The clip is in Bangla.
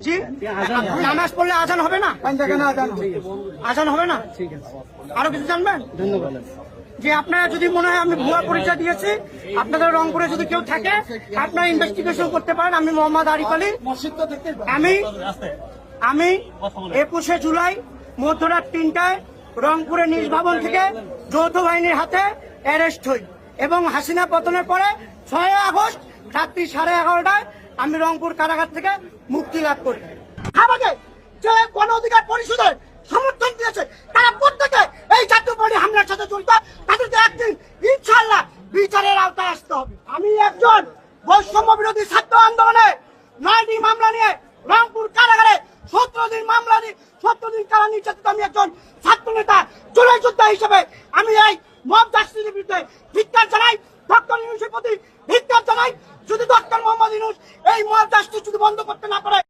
জি? নামাজ পড়লে আজান হবে না? আজান হবে। না? আরও কিছু জানবেন? ধন্যবাদ। যে আপনারা যদি মনে হয় আমি ভুয়া পরিচয় দিয়েছি আপনাদের রংপুরে যদি কেউ থাকে আপনারা ইনভেস্টিগেশন করতে পারেন। আমি মোহাম্মদ আরিফ আলী। আমি আমি একুশে জুলাই মধ্যরাত তিনটায় রংপুরের নিজ ভবন থেকে যৌথ বাহিনীর হাতে অ্যারেস্ট হই। এবং হাসিনা পতনের পরে ছয় আগস্ট রাত্রি সাড়ে এগারোটায় আমি রংপুর কারাগার থেকে মুক্তি লাভ করি। আমাকে যে গণ অধিকার পরিষদের সমর্থন দিয়েছে, তারা প্রত্যেকে এই জাতীয় পার্টি হামলার সাথে জড়িত, তাদেরকে একদিন ইনশাল্লাহ বিচারের আওতায় আসতে হবে। আমি একজন বৈষম্য বিরোধী ছাত্র আন্দোলনে নয়টি মামলা নিয়ে রংপুর কারাগারে সতেরো দিন মামলা নিয়ে, সতেরো দিন কারা নির্যাতিত, আমি একজন ছাত্র নেতা, জুলাই যোদ্ধা হিসেবে আমি এই মব জাস্টিসের বিরুদ্ধে ধিক্কার জানাই, ডক্টর ইউনুসের প্রতি ধিক্কার জানাই যদি ডক্টর মোহাম্মদ ইউনুস এই মহাদাসটি যদি বন্ধ করতে না পারে